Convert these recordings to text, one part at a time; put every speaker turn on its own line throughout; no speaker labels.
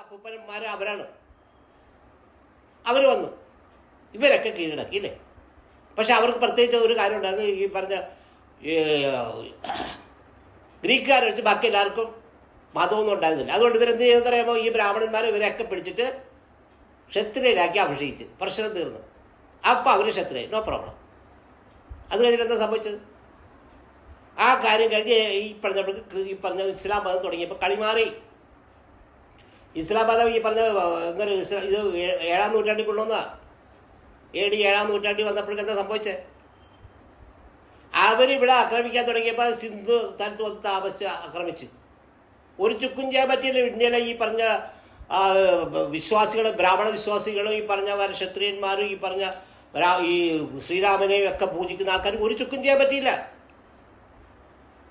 അപ്പൂപ്പന്മാർ അവരാണ്. അവർ വന്നു. ഇവരൊക്കെ കീഴടക്കി അല്ലേ? പക്ഷെ അവർക്ക് പ്രത്യേകിച്ച് ഒരു കാര്യം ഉണ്ടായിരുന്നു. ഈ പറഞ്ഞ ഗ്രീക്കുകാരെ വെച്ച് ബാക്കി എല്ലാവർക്കും മതമൊന്നും ഉണ്ടായിരുന്നില്ല. അതുകൊണ്ട് ഇവരെന്ത് ചെയ്തെന്ന് പറയുമ്പോൾ ഈ ബ്രാഹ്മണന്മാരെ ഇവരെയൊക്കെ പിടിച്ചിട്ട് ക്ഷത്രിയരാക്കി അഭിഷേകിച്ച്. പ്രശ്നം തീർന്നു. അപ്പോൾ അവർ ക്ഷത്രിയ നോ പ്രോബ്ലം അത് കഴിഞ്ഞിട്ട് എന്താ സംഭവിച്ചത്? ആ കാര്യം കഴിഞ്ഞ് ഈ പറഞ്ഞ ഈ പറഞ്ഞ ഇസ്ലാം മതം തുടങ്ങിയപ്പോൾ കളി മാറി ഇസ്ലാം മതം ഈ പറഞ്ഞ ഇങ്ങനെ ഇത് ഏഴാം നൂറ്റാണ്ടിൽ കൊണ്ടുവന്നതാ. എ ഡി ഏഴാം നൂറ്റാണ്ടിൽ വന്നപ്പോഴേക്ക് എന്താ സംഭവിച്ചത് അവരിവിടെ ആക്രമിക്കാൻ തുടങ്ങിയപ്പോൾ സിന്ധു സ്ഥലത്ത് വന്ന് താമസിച്ച് ആക്രമിച്ച്. ഒരു ചുക്കും ചെയ്യാൻ പറ്റിയില്ല. ഇന്ത്യയിലെ ഈ പറഞ്ഞ വിശ്വാസികൾ ബ്രാഹ്മണ വിശ്വാസികളും ഈ പറഞ്ഞ ക്ഷത്രിയന്മാരും ഈ പറഞ്ഞ ഈ ശ്രീരാമനെയും ഒക്കെ പൂജിക്കുന്ന ആൾക്കാർ ഒരു ചുക്കും ചെയ്യാൻ പറ്റിയില്ല.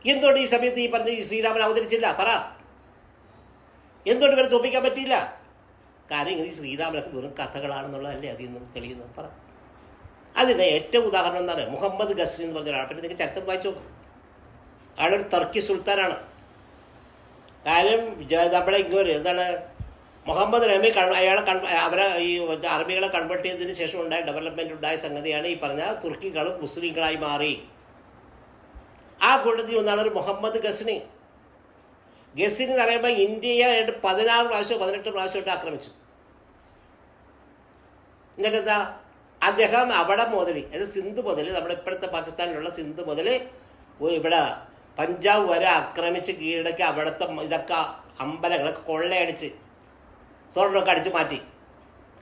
എന്തുകൊണ്ട് ഈ സമയത്ത് ഈ പറഞ്ഞ ഈ ശ്രീരാമൻ അവതരിച്ചില്ല? പറ. എന്തുകൊണ്ട് ഇവരെ തോപ്പിക്കാൻ പറ്റിയില്ല? കാര്യം ഈ ശ്രീരാമനൊക്കെ വെറും കഥകളാണെന്നുള്ളതല്ലേ അതിൽ നിന്നും തെളിയുന്നത്? പറ. അതിന്റെ ഏറ്റവും ഉദാഹരണം എന്താണ് മുഹമ്മദ് ഗസ്രി എന്ന് പറഞ്ഞ ഒരാൾ പിന്നെ ചരിത്രം വായിച്ചു നോക്കും. അയാളൊരു ടർക്കി സുൽത്താനാണ്. കാര്യം നമ്മളെ ഇങ്ങോട്ട് എന്താണ് മുഹമ്മദ് കൺ അയാളെ കൺ അവരെ ഈ അറബികളെ കൺവേർട്ട് ചെയ്തതിന് ശേഷം ഉണ്ടായ ഡെവലപ്മെന്റ് ഉണ്ടായ സംഗതിയാണ് ഈ പറഞ്ഞ തുർക്കികളും മുസ്ലിങ്ങളായി മാറി. ആ കൂട്ടത്തിൽ ഒന്നാണ് ഒരു മുഹമ്മദ് ഗസ്നി ഗസ്നി എന്ന് പറയുമ്പോൾ ഇന്ത്യയെ പതിനാറ് പ്രാവശ്യം പതിനെട്ട് പ്രാവശ്യമായിട്ട് ആക്രമിച്ചു. എന്നിട്ട് എന്താ അദ്ദേഹം അവിടെ മുതൽ അത് സിന്ധ് മുതൽ നമ്മുടെ ഇപ്പോഴത്തെ പാകിസ്ഥാനിലുള്ള സിന്ധ് മുതൽ ഇവിടെ പഞ്ചാബ് വരെ ആക്രമിച്ച് കീഴടക്കി അവിടുത്തെ ഇതൊക്കെ അമ്പലങ്ങളൊക്കെ കൊള്ളയടിച്ച് സ്വർണമൊക്കെ അടിച്ച് മാറ്റി.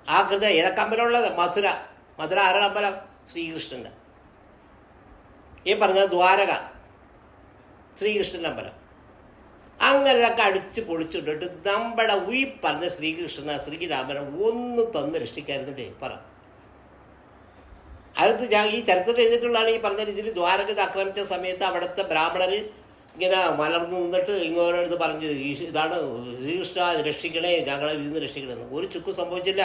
ആ കൃത ഏതൊക്കെ അമ്പലമുള്ളത്? മധുര. മധുര ആരുടെ അമ്പലം? ശ്രീകൃഷ്ണന്റെ. ഈ പറഞ്ഞത് ദ്വാരക. ശ്രീകൃഷ്ണന്റെ അമ്പലം. അങ്ങനെയൊക്കെ അടിച്ച് പൊളിച്ചിട്ടിട്ട് നമ്മുടെ ഈ പറഞ്ഞ ശ്രീകൃഷ്ണ ശ്രീരാമനെ ഒന്ന് തന്ന് രക്ഷിക്കായിരുന്നില്ലേ പറ. അടുത്ത് ഞാൻ ഈ ചരിത്രത്തിൽ എഴുതിയിട്ടുള്ളതാണ് ഈ പറഞ്ഞ രീതിയിൽ ദ്വാരക ആക്രമിച്ച സമയത്ത് അവിടുത്തെ ബ്രാഹ്മണർ ഇങ്ങനെ മലർന്നു നിന്നിട്ട് ഇങ്ങോട്ട് പറഞ്ഞത് ഈ ഇതാണ് ശ്രീകൃഷ്ണ രക്ഷിക്കണേ ഞങ്ങളെ ഇതിൽ നിന്ന് ഒരു ചുക്ക് സംഭവിച്ചില്ല.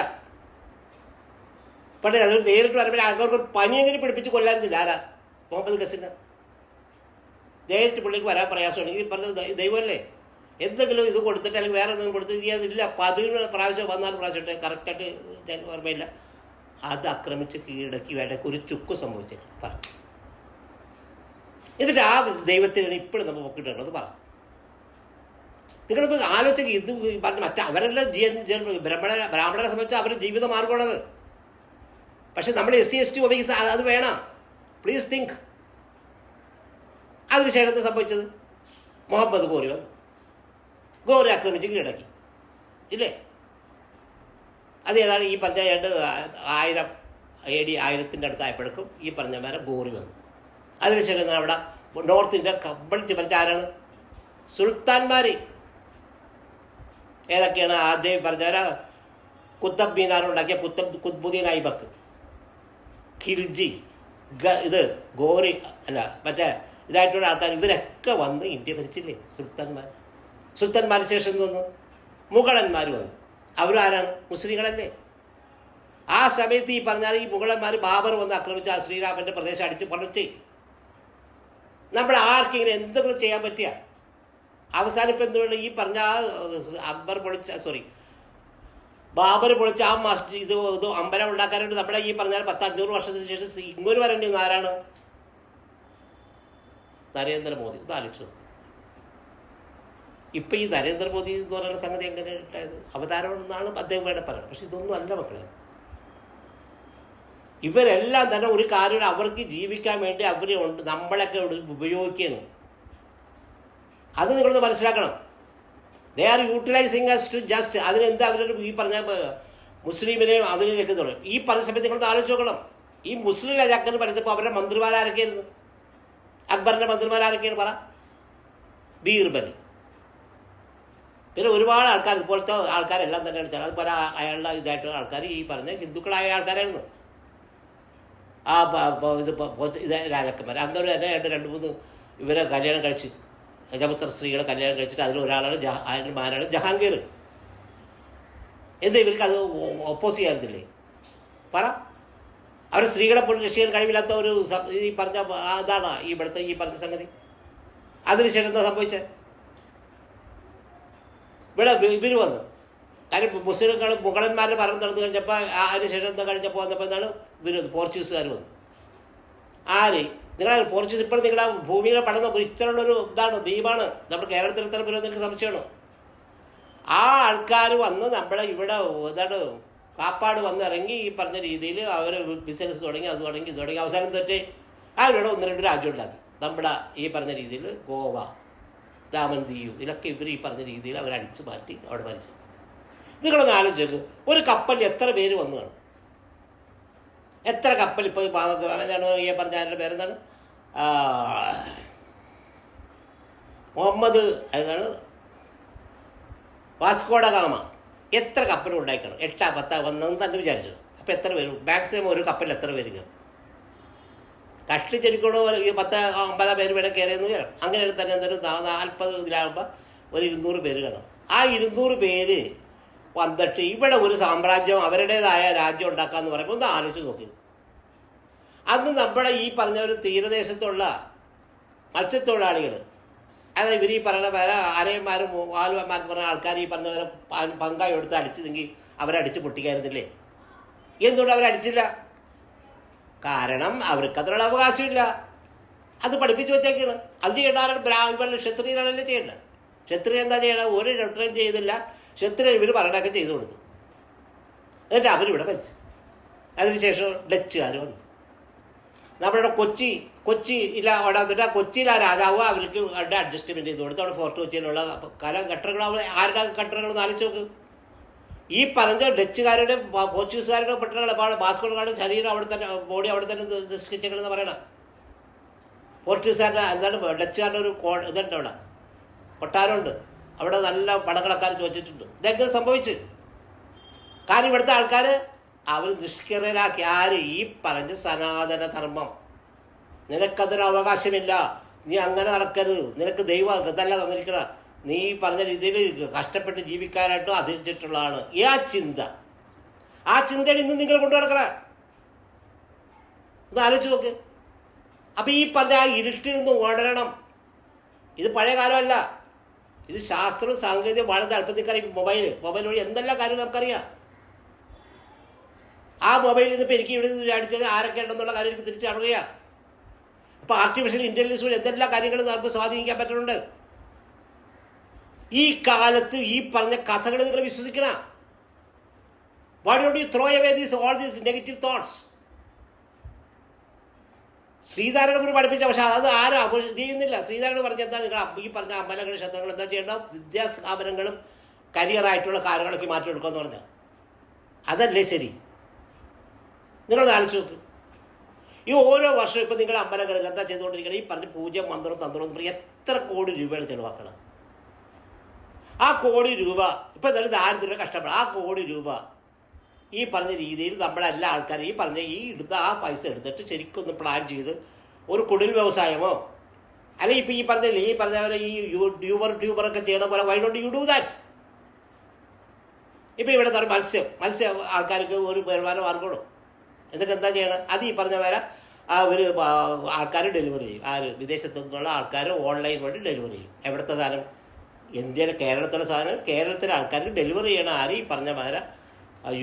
പക്ഷേ അത് നേരിട്ട് വരുമ്പോൾ അവർക്ക് പനി എങ്ങനെ പിടിപ്പിച്ച് കൊല്ലായിരുന്നില്ല ആരാ? മുഹമ്മദ് ഗസിന് നേരിട്ട് പുള്ളിക്ക് വരാൻ പ്രയാസമുണ്ടെങ്കിൽ ഈ പറഞ്ഞത് ദൈവമല്ലേ? എന്തെങ്കിലും ഇത് കൊടുത്തിട്ട് അല്ലെങ്കിൽ വേറെ എന്തെങ്കിലും കൊടുത്തിട്ട് ചെയ്യാതില്ല പതിനൊന്ന് പ്രാവശ്യം പതിനാല് പ്രാവശ്യം കറക്റ്റായിട്ട് ഓർമ്മയില്ല. അത് ആക്രമിച്ച് കീഴടക്കി വേണ്ടക്ക് ഒരു ചുക്ക് സംഭവിച്ചില്ല പറ. എന്നിട്ട് ആ ദൈവത്തിനാണ് ഇപ്പോഴും നമ്മൾ നോക്കിയിട്ടുള്ളത് പറ. നിങ്ങളൊന്ന് ആലോചിച്ച് ഇത് പറഞ്ഞു മറ്റേ അവരെല്ലാം ജീവൻ ബ്രാഹ്മണ ബ്രാഹ്മണരെ സംബന്ധിച്ച് അവരുടെ ജീവിത മാർഗമാണത്. പക്ഷെ നമ്മൾ എസ് സി എസ് ടി ഉപയോഗിക്കുന്ന അത് വേണം. പ്ലീസ് തിങ്ക് അതിനുശേഷം എന്താ സംഭവിച്ചത്? മുഹമ്മദ് ഗോറി വന്നു. ഗോറി ആക്രമിച്ച് കീഴടക്കി. ഇല്ലേ? അത് ഏതാണ്? ഈ പറഞ്ഞ ഏണ്ട് ആയിരം എ ഡി ആയിരത്തിന്റെ അടുത്തായപ്പോഴേക്കും ഈ പറഞ്ഞ മേലെ ഗോറി വന്നു. അതിനുശേഷം അവിടെ? നോർത്ത് ഇന്ത്യ കബളിച്ച് പറഞ്ഞ ആരാണ്? സുൽത്താൻമാർ ഏതൊക്കെയാണ് ആദ്യം പറഞ്ഞ കുത്തബ് മീനാർ ഉണ്ടാക്കിയ കുത്തബ് കുത്ബുദ്ദീൻ ഐബക്ക് ഖിൽജി ഇത് ഗോറി അല്ല മറ്റേ ഇതായിട്ടുള്ള ആൾക്കാർ ഇവരൊക്കെ വന്ന് ഇന്ത്യ ഭരിച്ചില്ലേ? സുൽത്താൻമാർ. സുൽത്താൻമാർക്ക് ശേഷം എന്ത് വന്നു? മുഗളന്മാർ വന്നു. അവരും ആരാണ്? മുസ്ലിങ്ങളല്ലേ. ആ സമയത്ത് ഈ പറഞ്ഞാൽ ഈ മുഗളന്മാർ ബാബർ വന്ന് ആക്രമിച്ച ആ ശ്രീരാമന്റെ പ്രദേശം അടിച്ച് പൊളിച്ച് നമ്മുടെ ആർക്കെങ്കിലും എന്തെങ്കിലും ചെയ്യാൻ പറ്റിയ? അവസാനം ഇപ്പം എന്തുകൊണ്ട് ഈ പറഞ്ഞ അക്ബർ പൊളിച്ച സോറി ബാബർ പൊളിച്ച ആ മസ്ജിദ് ഇത് അമ്പലം ഉണ്ടാക്കാനായിട്ട് നമ്മുടെ ഈ പറഞ്ഞാൽ പത്ത് അഞ്ഞൂറ് വർഷത്തിന് ശേഷം ഇങ്ങോട്ട് വരേണ്ടി ആരാണ്? നരേന്ദ്രമോദി. ഇത് ആലോചിച്ചു ഇപ്പം ഈ നരേന്ദ്രമോദി എന്ന് പറയുന്ന സംഗതി എങ്ങനെ ഉണ്ടായത്? അവതാരം എന്നാണ് അദ്ദേഹം വേണേൽ പറയുന്നത്. പക്ഷെ ഇതൊന്നും അല്ല മക്കളെ. ഇവരെല്ലാം തന്നെ ഒരു കാര്യം അവർക്ക് ജീവിക്കാൻ വേണ്ടി അവർ ഉണ്ട് നമ്മളൊക്കെ ഉപയോഗിക്കുകയാണ്. അത് നിങ്ങളൊന്ന് മനസ്സിലാക്കണം. They are utilizing us to just അതിനെന്താ അവരൊരു ഈ പറഞ്ഞ മുസ്ലിമിനെയും അതിലേക്ക് തുടങ്ങും ഈ പറഞ്ഞ സമയത്ത് നിങ്ങളൊന്ന് ആലോചിച്ച് നോക്കണം. ഈ മുസ്ലിം രാജാക്കൻ പറഞ്ഞപ്പോൾ അവരുടെ മന്ത്രിമാരാരൊക്കെയായിരുന്നു? അക്ബറിന്റെ മന്ത്രിമാരാരൊക്കെയാണ് പറ? ബീർബൽ. പിന്നെ ഒരുപാട് ആൾക്കാർ ഇതുപോലത്തെ ആൾക്കാരെല്ലാം തന്നെ എടുത്താണ് അതുപോലെ അയാളുടെ ഇതായിട്ടുള്ള ആൾക്കാർ ഈ പറഞ്ഞ ഹിന്ദുക്കളായ ആൾക്കാരായിരുന്നു. ആ ഇത് ഇത് രാജാക്കന്മാർ അന്നൊരു തന്നെ രണ്ട് രണ്ട് മൂന്ന് ഇവരെ കല്യാണം കഴിച്ച് രജപുത്ര സ്ത്രീകളെ കല്യാണം കഴിച്ചിട്ട് അതിൽ ഒരാളാണ് ജഹാ അതിന്റെ മാനാണ് ജഹാംഗീർ. എന്ത് ഇവർക്ക് അത് ഒപ്പോസ് ചെയ്യാറുന്നില്ലേ പറ. അവർ സ്ത്രീകളെ പോലും രക്ഷിക്കാൻ കഴിവില്ലാത്ത ഒരു ഈ പറഞ്ഞ അതാണ് ഈ ഇവിടുത്തെ ഈ പറഞ്ഞ സംഗതി. അതിനുശേഷം എന്താ സംഭവിച്ചത് ഇവിടെ ഇവർ വന്നു. കാര്യം മുസ്ലിങ്ങൾ മുഗളന്മാർ പറഞ്ഞു നടന്നു കഴിഞ്ഞപ്പോൾ അതിനുശേഷം എന്താ കഴിഞ്ഞപ്പോൾ വന്നപ്പോൾ എന്താണ്? ഇവർ വന്നു. പോർച്ചുഗീസുകാർ വന്നു. ആര്? നിങ്ങളെ പോർച്ചുഗീസ് ഇപ്പോൾ നിങ്ങളുടെ ഭൂമിയിലെ പടന്ന ഇത്തരമുള്ളൊരു ഇതാണ് ദ്വീപാണ് നമ്മുടെ കേരളത്തിൽ ഇത്തരം പേര് നിങ്ങൾക്ക് സംശയമാണ്. ആ ആൾക്കാർ വന്ന് നമ്മളെ ഇവിടെ എന്താണ് കാപ്പാട് വന്നിറങ്ങി ഈ പറഞ്ഞ രീതിയിൽ അവർ ബിസിനസ് തുടങ്ങി അത് തുടങ്ങി ഇത് തുടങ്ങി. അവസാനം തൊട്ട് അവരുടെ ഒന്ന് രണ്ട് രാജ്യം ഉണ്ടാക്കി. നമ്മുടെ ഈ പറഞ്ഞ രീതിയിൽ ഗോവ ദാമൻ ദിയു ഇതൊക്കെ ഇവർ ഈ പറഞ്ഞ രീതിയിൽ അവർ അടിച്ചു മാറ്റി അവിടെ മരിച്ചു നിങ്ങളൊന്ന് ആലോചിച്ച് ഒരു കപ്പലിൽ എത്ര പേര് വന്നു കാണും? എത്ര കപ്പൽ ഇപ്പോൾ എന്താണ് ഈ പറഞ്ഞ ആരുടെ പേരെന്താണ്? മുഹമ്മദ് ഏതാണ്? Vasco da Gama. എത്ര കപ്പലും ഉണ്ടായിക്കണം? എട്ടാ പത്താ വന്നതെന്ന് തന്നെ വിചാരിച്ചു. അപ്പോൾ എത്ര വരും മാക്സിമം ഒരു കപ്പലിൽ എത്ര പേര് കയറും? ഈ പത്ത് അമ്പതാ പേര് വേണം കയറിയെന്ന് വരാം അങ്ങനെ തന്നെ എന്തൊരു നാൽപ്പത് ഇതിലാകുമ്പോൾ ഒരു ഇരുന്നൂറ് പേര് കാണും ആ ഇരുന്നൂറ് പേര് വന്നിട്ട് ഇവിടെ ഒരു സാമ്രാജ്യം അവരുടേതായ രാജ്യം ഉണ്ടാക്കാന്ന് പറയുമ്പോൾ ഒന്ന് ആലോചിച്ച് നോക്കി. അന്ന് നമ്മുടെ ഈ പറഞ്ഞ ഒരു തീരദേശത്തുള്ള മത്സ്യത്തൊഴിലാളികൾ അതായത് ഇവർ ഈ പറയുന്ന വേറെ അരയന്മാരും ആലുവന്മാരും പറഞ്ഞ ആൾക്കാർ ഈ പറഞ്ഞ പോലെ പ- പങ്കായി എടുത്ത് അടിച്ചതെങ്കിൽ അവരടിച്ച് പൊട്ടിക്കായിരുന്നില്ലേ എന്തുകൊണ്ട് അവരടിച്ചില്ല കാരണം അവർക്ക് അതിനുള്ള അവകാശമില്ല. അത് പഠിപ്പിച്ചു വെച്ചേക്കാണ്. അത് ചെയ്യേണ്ട ബ്രാഹ്മണ ക്ഷത്രിയനാണല്ലേ ചെയ്യേണ്ടത്? ക്ഷത്രിയ എന്താ ചെയ്യണം ഒരു ക്ഷത്രിയം ചെയ്തില്ല. ക്ഷത്രിയൻ ഇവർ പറയണൊക്കെ ചെയ്തു കൊടുത്തു. എന്നിട്ട് അവരിവിടെ മരിച്ചു. അതിനുശേഷം ഡച്ചുകാർ വന്നു. നമ്മുടെ കൊച്ചി കൊച്ചി ഇല്ല ആ കൊച്ചിയിൽ ആ രാജാവ് അവർക്ക് അവിടെ അഡ്ജസ്റ്റ്മെന്റ് ചെയ്ത്. കൊടുത്ത് അവിടെ ഫോർട്ട് കൊച്ചിയിലുള്ള കല കട്ടറുകൾ ആരുടെ കട്ടറുകൾ ആലോചിച്ച് നോക്ക്. ഈ പറഞ്ഞ ഡച്ചുകാരുടെ പോർച്ചുഗീസുകാരുടെ പെട്ടകൾ ബാസ്കോട്ടുകാരുടെ ശരീരം അവിടെ തന്നെ ബോഡി അവിടെ തന്നെ നിസ്കരിച്ചേക്കണെന്ന് പറയണം. പോർച്ചുഗീസുകാരുടെ എന്താണ് ഡച്ചുകാരുടെ ഒരു കോ ഇതുണ്ട് അവിടെ. കൊട്ടാരമുണ്ട്. അവിടെ നല്ല പടകളക്കാർ ചോദിച്ചിട്ടുണ്ട്. ഇതെങ്ങനെ സംഭവിച്ച്? കാരണം ഇവിടുത്തെ ആൾക്കാർ അവർ നിഷ്കരരാക്കി ആര്? ഈ പറഞ്ഞ സനാതന ധർമ്മം നിനക്കതിന് അവകാശമില്ല. നീ അങ്ങനെ നടക്കരുത്. നിനക്ക് ദൈവം ഇതല്ല തന്നിരിക്കണ. നീ പറഞ്ഞ രീതിയിൽ കഷ്ടപ്പെട്ട് ജീവിക്കാനായിട്ടും അധിച്ചിട്ടുള്ളതാണ് ഈ ആ ചിന്ത. ആ ചിന്തയാണ് ഇന്ന് നിങ്ങൾ കൊണ്ടു നടക്കണേ. ഒന്ന് ആലോചിച്ച് നോക്ക്. അപ്പം ഈ പറഞ്ഞ ആ ഇരുട്ടിൽ നിന്ന് ഉണരണം ഇത് പഴയ കാലമല്ല. ഇത് ശാസ്ത്രവും സാങ്കേതികവും വളരെ എളുപ്പത്തിൽ കറിയും മൊബൈൽ മൊബൈൽ വഴി എന്തെല്ലാം കാര്യങ്ങൾ നമുക്കറിയാം. ആ മൊബൈലിൽ നിന്ന് ഇപ്പോൾ എനിക്ക് ഇവിടെ നിന്ന് വിചാരിച്ചത് ആരൊക്കെ ഉണ്ടെന്നുള്ള കാര്യം എനിക്ക് തിരിച്ചറിയാം. അപ്പോൾ ആർട്ടിഫിഷ്യൽ ഇന്റലിജൻസ് വഴി എന്തെല്ലാം കാര്യങ്ങൾ നമുക്ക് സ്വാധീനിക്കാൻ പറ്റുന്നുണ്ട്? ഈ കാലത്ത് ഈ പറഞ്ഞ കഥകൾ നിങ്ങൾ വിശ്വസിക്കണ? What you throw away these all these negative thoughts ശ്രീധാരണ ഗുരു പഠിപ്പിച്ച പക്ഷേ അത് ആരും അപേക്ഷിക്കുന്നില്ല. ശ്രീധാരണ പറഞ്ഞ എന്താ നിങ്ങൾ ഈ പറഞ്ഞ അമ്പലങ്ങൾ ക്ഷേത്രങ്ങൾ എന്താ ചെയ്യേണ്ട വിദ്യാസ്ഥാപനങ്ങളും കരിയറായിട്ടുള്ള കാര്യങ്ങളൊക്കെ മാറ്റിയെടുക്കുമെന്ന് പറഞ്ഞാൽ. അതല്ലേ ശരി? നിങ്ങളത് ആലോചിച്ച് നോക്ക്. ഈ ഓരോ വർഷം ഇപ്പം നിങ്ങൾ അമ്പലങ്ങളിൽ എന്താ ചെയ്തുകൊണ്ടിരിക്കണം? ഈ പറഞ്ഞ പൂജ മന്ത്രം തന്ത്രം എന്ന് പറഞ്ഞ് എത്ര കോടി രൂപയാണ് ചെലവാക്കണം ആ കോടി രൂപ ഇപ്പം എന്താണ് ദാരിദ്ര്യം കഷ്ടപ്പെടാം. ആ കോടി രൂപ ഈ പറഞ്ഞ രീതിയിൽ നമ്മളെല്ലാ ആൾക്കാരും ഈ പറഞ്ഞ ഈ എടുത്ത ആ പൈസ എടുത്തിട്ട് ശരിക്കൊന്ന് പ്ലാൻ ചെയ്ത് ഒരു കുടിൽ വ്യവസായമോ? അല്ലെങ്കിൽ ഇപ്പം ഈ പറഞ്ഞില്ലേ ഈ പറഞ്ഞ പോലെ ഈ യൂബർ ട്യൂബറൊക്കെ ചെയ്യണ പോലെ why don't you do that ഇപ്പം ഇവിടെ പറയുക മത്സ്യം. മത്സ്യം ആൾക്കാർക്ക് ഒരു വരുമാന മാർഗമാണ് എന്നിട്ട് എന്താ ചെയ്യണം? അത് ഈ പറഞ്ഞ പോലെ ഒരു ആൾക്കാർ ഡെലിവറി ചെയ്യും. ആര് വിദേശത്തു നിന്നുള്ള ആൾക്കാർ ഓൺലൈൻ വഴി ഡെലിവറി ചെയ്യും. എവിടുത്തെ സാധനം? ഇന്ത്യയിലെ കേരളത്തിലെ സാധനം. കേരളത്തിലെ ആൾക്കാർക്ക് ഡെലിവറി ചെയ്യണ ആര് ഈ പറഞ്ഞ മാതിരി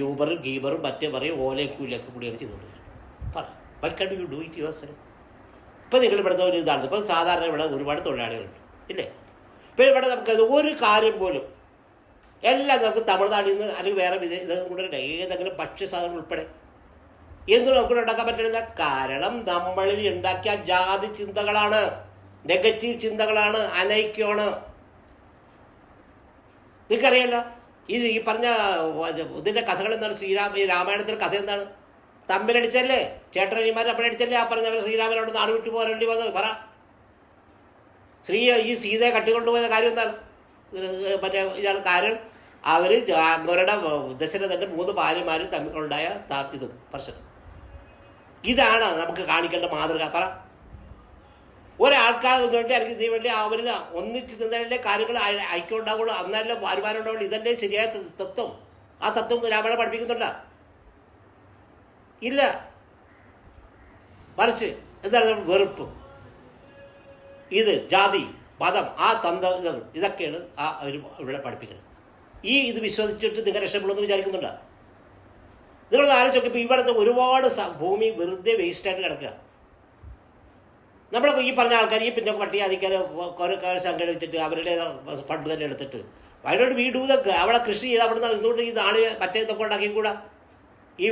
യൂബറും ഗീബറും മറ്റേ പറയും ഓലയും കൂലിയൊക്കെ കൂടിയാണ് ചെയ്തുകൊണ്ടിരിക്കുന്നത് പറ. Why can't you do it yourself ഇപ്പം നിങ്ങൾ ഇവിടുത്തെ ഒരു ഇതാണ്. ഇപ്പം സാധാരണ ഇവിടെ ഒരുപാട് തൊഴിലാളികളുണ്ട്. ഇല്ലേ? ഇപ്പം ഇവിടെ നമുക്ക് ഒരു കാര്യം പോലും എല്ലാം നമുക്ക് തമിഴ്നാട്ടിൽ നിന്ന് അല്ലെങ്കിൽ വേറെ വിദേശ കൂടെ ഏതെങ്കിലും ഭക്ഷ്യസാധനം ഉൾപ്പെടെ എന്തും നമുക്ക് ഉണ്ടാക്കാൻ പറ്റണില്ല? കാരണം നമ്മളിൽ ഉണ്ടാക്കിയ ജാതി ചിന്തകളാണ്. നെഗറ്റീവ് ചിന്തകളാണ്. അനൈക്യമാണ്. നിങ്ങൾക്കറിയാലോ? ഈ ഈ പറഞ്ഞ ഇതിന്റെ കഥകൾ എന്താണ്? ശ്രീരാമ ഈ രാമായണത്തിന്റെ കഥ എന്താണ്? തമ്മിലടിച്ചല്ലേ? ചേട്ടനിമാർ തമ്മിലടിച്ചല്ലേ? ആ പറഞ്ഞവർ ശ്രീരാമനോട് നാട് വിട്ടു പോരേണ്ടി വന്നത്. പറ. ശ്രീ ഈ സീതയെ കട്ടിക്കൊണ്ടുപോയ കാര്യം എന്താണ്? മറ്റേ ഇതാണ് കാരണം അവർ അവരുടെ ദശരഥന്റെ മൂന്ന് ഭാര്യമാരും തമ്മിലുണ്ടായ ഇത് പ്രശ്നം. ഇതാണ് നമുക്ക് കാണിക്കേണ്ട മാതൃക. പറ. ഒരാൾക്കാർക്ക് വേണ്ടി അല്ലെങ്കിൽ ഇതിന് വേണ്ടി അവരിൽ ഒന്നിച്ച് നിന്നാലല്ലേ കാര്യങ്ങൾ ഐക്യം അന്നല്ലേ ഭാര്യമാരുണ്ടാവുള്ളൂ ഇതല്ലേ ശരിയായ തത്വം. ആ തത്വം രാമായണം പഠിപ്പിക്കുന്നുണ്ട. ഇല്ല. മറിച്ച് എന്താണ് വെറുപ്പ്? ഇത് ജാതി മതം ആ തന്ത്രങ്ങൾ ഇതൊക്കെയാണ് ആ അവർ ഇവിടെ പഠിപ്പിക്കുന്നത്. ഈ ഇത് വിശ്വസിച്ചിട്ട് നിങ്ങൾ രക്ഷപ്പെടുമെന്ന് വിചാരിക്കുന്നുണ്ടോ. നിങ്ങൾ ആലോചിച്ച് നോക്കിയപ്പോൾ ഇവിടുത്തെ ഒരുപാട് ഭൂമി വെറുതെ വേസ്റ്റായിട്ട് കിടക്കുക നമ്മൾ ഈ പറഞ്ഞ ആൾക്കാർ ഈ പിന്നെ പട്ടികാധിക്കാർ കുറേ സംഘടിപ്പിച്ചിട്ട് അവരുടെ ഫണ്ട് തന്നെ എടുത്തിട്ട്. വയനാട് വീട് ഇതൊക്കെ. അവിടെ കൃഷി ചെയ്ത് അവിടെ നിന്ന് എന്തുകൊണ്ട് ഈ നാട് മറ്റേ ഇതൊക്കെ ഉണ്ടാക്കിക്കൂടാ ഈ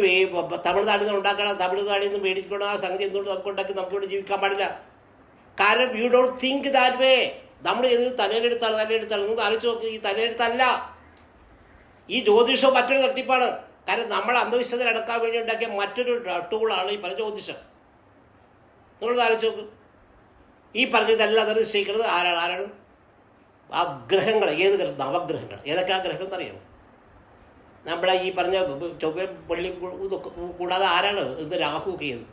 തമിഴ്നാട്ടിൽ നിന്ന് ഉണ്ടാക്കണം തമിഴ്നാട്ടിൽ നിന്ന് മേടിക്കണം ആ സംഗതി എന്തുകൊണ്ട് നമുക്ക് ഉണ്ടാക്കി നമുക്ക് ഇവിടെ ജീവിക്കാൻ പാടില്ല? കാരണം you don't think that way നമ്മൾ ഇത് തലയിലെടുത്താണ് തലയെടുത്താണ് നിങ്ങൾ ആലോചിച്ച് നോക്ക് ഈ തലയെടുത്തല്ല ഈ ജ്യോതിഷവും മറ്റൊരു തട്ടിപ്പാണ്. കാരണം നമ്മൾ അന്ധവിശ്വാസം അടക്കാൻ വേണ്ടി ഉണ്ടാക്കിയ മറ്റൊരു ടൂളാണ് ഈ പറഞ്ഞ ജ്യോതിഷം നിങ്ങൾ ആലോചിച്ച് നോക്ക്. ഈ പറഞ്ഞതെല്ലാം അത് നിശ്ചയിക്കുന്നത് ആരാണ്? ആരാണ്? ആ ഗ്രഹങ്ങൾ ഏത് ഗ്രഹം? നവഗ്രഹങ്ങൾ. ഏതൊക്കെയാണ് ഗ്രഹം എന്നറിയണം നമ്മളെ ഈ പറഞ്ഞ ചൊവ്വ പള്ളി കൂടാതെ ആരാണ്? ഇത് രാഹു ഒക്കെ ചെയ്തു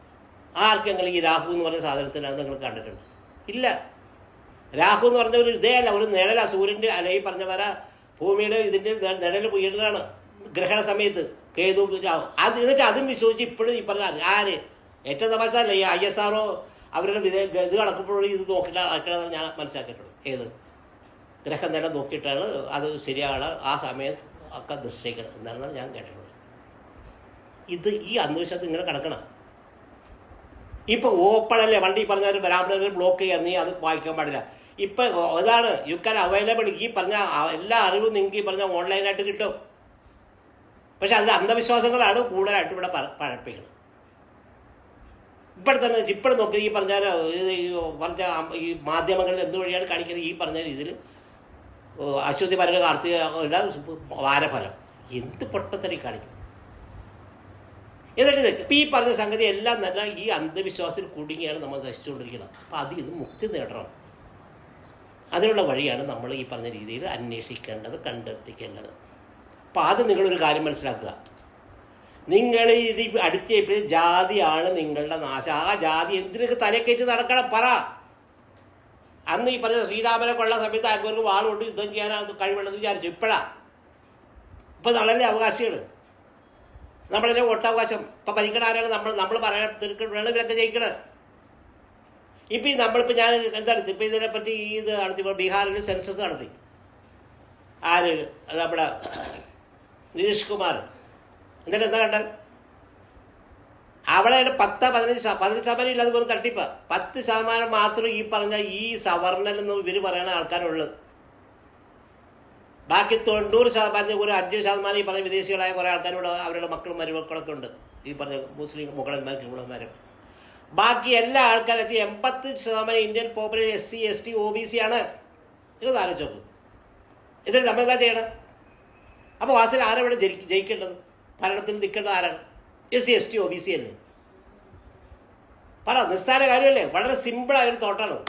ആർക്കെങ്കിലും ഈ രാഹു എന്ന് പറഞ്ഞ സാധനത്തിന് അത് നിങ്ങൾ കണ്ടിട്ടുണ്ട്? ഇല്ല. രാഹു എന്ന് പറഞ്ഞ ഒരു ഇതേ അല്ല. ഒരു നിഴല സൂര്യന്റെ അല്ലെങ്കിൽ പറഞ്ഞ പോലെ ഭൂമിയുടെ ഇതിന്റെ നിഴൽ ഉയരുന്നതാണ് ഗ്രഹണ സമയത്ത്. ചാവും. അത് എന്നിട്ട് അതും വിശ്വസിച്ച് ഇപ്പോഴും ഈ പറഞ്ഞ ആര് ഏറ്റവും തമാശല്ല ഈ ഐ എസ് ആറോ അവരുടെ വിധ ഇത് കണക്കുമ്പോഴും ഇത് നോക്കിയിട്ടാണ് നടക്കണമെന്ന് ഞാൻ മനസ്സിലാക്കിയിട്ടുള്ളൂ ഏത്? ഗ്രഹം തന്നെ നോക്കിയിട്ടാണ് അത് ശരിയാണ് ആ സമയത്ത് ഒക്കെ നിശ്ചയിക്കണം എന്നാണ് ഞാൻ കേട്ടിട്ടുള്ളത്. ഇത് ഈ അന്ധവിശ്വാസം ഇങ്ങനെ കിടക്കണം. ഇപ്പൊ ഓപ്പണല്ലേ വണ്ടി പറഞ്ഞവർ ബ്രാഹ്മണർ ബ്ലോക്ക് ചെയ്യാൻ നീ അത് വായിക്കാൻ പാടില്ല. ഇപ്പൊ ഇതാണ് യു ക്യാൻ അവൈലബിൾ ഈ പറഞ്ഞ എല്ലാ അറിവും നിങ്ങൾക്ക് ഈ പറഞ്ഞ ഓൺലൈനായിട്ട് കിട്ടും. പക്ഷെ അതിൽ അന്ധവിശ്വാസങ്ങളാണ് കൂടുതലായിട്ട് ഇവിടെ പഴപ്പിക്കുന്നത് തന്നെ ഇപ്പോഴും നോക്കി ഈ പറഞ്ഞ പറഞ്ഞ ഈ മാധ്യമങ്ങളിൽ എന്ത് വഴിയാണ് കാണിക്കുന്നത് ഈ പറഞ്ഞ രീതിയിൽ അശ്വതി പരക കാർത്തിക വാരഫലം. എന്ത് പൊട്ടത്തരി കാണിക്കും? എന്നിട്ട് ഇപ്പം ഈ പറഞ്ഞ സംഗതി എല്ലാം തന്നെ ഈ അന്ധവിശ്വാസത്തിൽ കുടുങ്ങിയാണ് നമ്മൾ നശിച്ചുകൊണ്ടിരിക്കുന്നത്. അപ്പോൾ അതിൽ നിന്ന് മുക്തി നേടണം. അതിനുള്ള വഴിയാണ് നമ്മൾ ഈ പറഞ്ഞ രീതിയിൽ അന്വേഷിക്കേണ്ടത് കണ്ടെത്തിക്കേണ്ടത്. അപ്പോൾ ആദ്യം നിങ്ങളൊരു കാര്യം മനസ്സിലാക്കുക. നിങ്ങൾ ഇത് ഇപ്പോഴും ജാതിയാണ് നിങ്ങളുടെ നാശം. ആ ജാതി എന്തിനൊക്കെ തലക്കേറ്റ് നടക്കണം പറ. അന്ന് ഈ പറഞ്ഞ ശ്രീരാമനെ കൊള്ള സമയത്ത് അങ്ങനെ വാളുകൊണ്ട് യുദ്ധം ചെയ്യാനാണ് കഴിവുള്ളതെന്ന് വിചാരിച്ചു. ഇപ്പോഴാ. ഇപ്പം നമ്മളല്ലേ അവകാശികൾ നമ്മളല്ലേ വോട്ടവകാശം? ഇപ്പം ഭരിക്കണാരാണ് നമ്മൾ നമ്മൾ പറയാൻ തീർക്കണ ഇവരൊക്കെ ജയിക്കണത് ഇപ്പം ഈ നമ്മളിപ്പോൾ ഞാൻ എന്താണ് ഇപ്പം ഇതിനെപ്പറ്റി ഈ ഇത് നടത്തി. ബീഹാറിൽ സെൻസസ് നടത്തി. ആര്? നമ്മുടെ നിതീഷ് കുമാർ എന്നിട്ട് എന്താ കണ്ടത്? അവിടെ പത്ത് പതിനഞ്ച് പതിനഞ്ച് ശതമാനം ഇല്ലാതെ വെറും തട്ടിപ്പ. പത്ത് ശതമാനം മാത്രം ഈ പറഞ്ഞ ഈ സവർണൻ എന്ന് ഇവർ പറയുന്ന ആൾക്കാരുള്ളത്. ബാക്കി തൊണ്ണൂറ് ശതമാനം ഒരു അഞ്ച് ശതമാനം ഈ പറഞ്ഞ വിദേശികളായ കുറേ ആൾക്കാരോട് അവരുടെ മക്കളും മരുമക്കളൊക്കെ ഉണ്ട്. ഈ പറഞ്ഞ മുസ്ലിം മുഗളന്മാർ കിമുളന്മാരും ബാക്കി എല്ലാ ആൾക്കാരും എൺപത്തി ശതമാനം Indian population S C S T O B C ആണ്. ഇത് ആലോചിച്ച് നോക്കും. ഇതിന് നമ്മൾ എന്താ ചെയ്യണം? അപ്പോൾ വാസിൽ ആരവിടെ ജയി- ജയിക്കേണ്ടത് ഭരണത്തിൽ നിൽക്കേണ്ടത് ആരാണ്? S C S T O B C അല്ലേ? പറ നിസ്സാര കാര്യമല്ലേ? വളരെ സിമ്പിളായ ഒരു തോട്ടാണത്.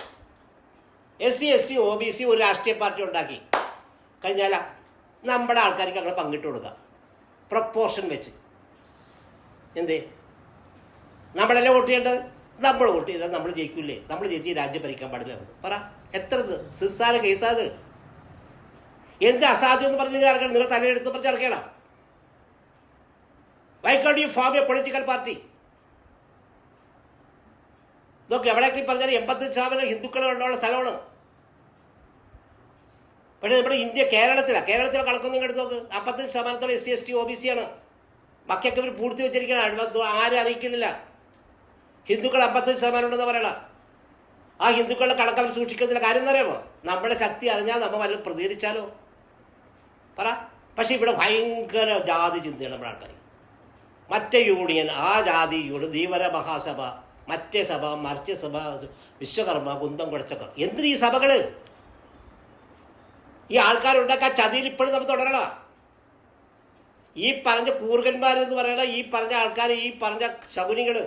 S C S T O B C ഒരു രാഷ്ട്രീയ പാർട്ടി ഉണ്ടാക്കി. കഴിഞ്ഞാല നമ്മുടെ ആൾക്കാർക്ക് അങ്ങനെ പങ്കിട്ട് കൊടുക്കുക പ്രപ്പോർഷൻ വെച്ച്. എന്തേ? നമ്മളല്ലേ വോട്ട് ചെയ്യേണ്ടത്? നമ്മൾ വോട്ട് ചെയ്താൽ നമ്മൾ ജയിക്കില്ലേ? നമ്മൾ ജയിച്ച് രാജ്യം ഭരിക്കാൻ പാടില്ല പറ എത്ര സിസ്സാര കേസാത് എന്ത് അസാധ്യം എന്ന് പറഞ്ഞ് കാരണം നിങ്ങൾ തലയെടുത്ത് പറഞ്ഞ് ഇറക്കണം why can't you form a political party. നോക്ക് എവിടെയൊക്കെ പറഞ്ഞാൽ എൺപത്തഞ്ച് ശതമാനം ഹിന്ദുക്കൾ ഉള്ള സ്ഥലമാണ്. പക്ഷേ നമ്മുടെ ഇന്ത്യ കേരളത്തിലാണ് കേരളത്തിലെ കണക്കൊന്നും എടുത്ത് നോക്ക്. നാൽപ്പത്തഞ്ച് ശതമാനത്തോളം S C S T O B C ആണ്. ബാക്കിയൊക്കെ ഇവർ പൂർത്തി വെച്ചിരിക്കണം ആരും അറിയിക്കുന്നില്ല. ഹിന്ദുക്കൾ അമ്പത്തഞ്ച് ശതമാനം ഉണ്ടെന്ന് പറയണം. ആ ഹിന്ദുക്കളുടെ കണക്ക് അവർ സൂക്ഷിക്കുന്നില്ല കാര്യം എന്ന് പറയുമ്പോൾ നമ്മുടെ ശക്തി അറിഞ്ഞാൽ നമ്മൾ വല്ല പ്രതികരിച്ചാലോ? പറ. പക്ഷെ ഇവിടെ ഭയങ്കര ജാതി ചിന്തയാണ് നമ്മുടെ ആൾക്കാർ മറ്റേ യൂണിയൻ ആ ജാതി യൂണിയൻ ധീവര മഹാസഭ മറ്റേ സഭ മറിച്ച സഭ വിശ്വകർമ്മ കുന്തം കുടച്ചക്കർ. ഈ സഭകൾ ഈ ആൾക്കാരുണ്ടാക്കാൻ ചതിയിൽ ഇപ്പോഴും നമ്മൾ തുടരണം? ഈ പറഞ്ഞ കൂർഗന്മാരെന്ന് പറയണ ഈ പറഞ്ഞ ആൾക്കാർ ഈ പറഞ്ഞ ശകുനികൾ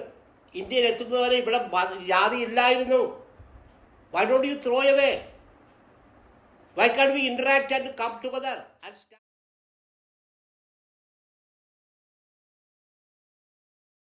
ഇന്ത്യയിൽ എത്തുന്നവരെ ഇവിടെ ജാതി ഇല്ലായിരുന്നു. Why don't you throw away why can't we interact and come together and